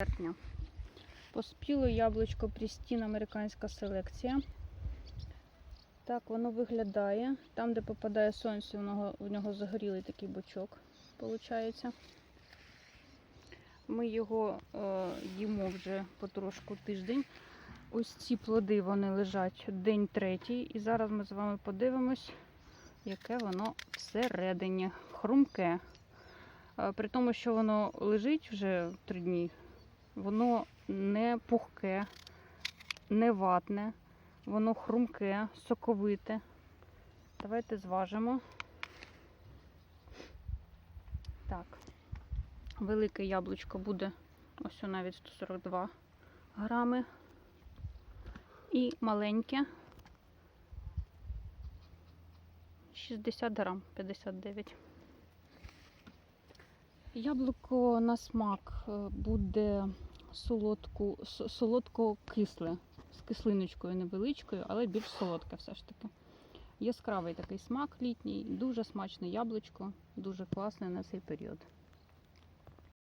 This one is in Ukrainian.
серпня. Поспіло яблучко Прістін американська селекція. Так воно виглядає. Там, де попадає сонце, у нього, у нього загорілий такий бочок. Виходить. Ми його е, їмо вже потрошку тиждень. Ось ці плоди вони лежать день третій. І зараз ми з вами подивимось, яке воно всередині. Хрумке. Е, При тому, що воно лежить вже три дні, воно не пухке, не ватне, воно хрумке, соковите. Давайте зважимо. Так. Велике яблучко буде ось навіть 142 грами. І маленьке 60 грам, 59. Яблуко на смак е, буде солодку, солодко-кисле, з кислиночкою невеличкою, але більш солодке все ж таки. Яскравий такий смак літній, дуже смачне яблучко, дуже класне на цей період.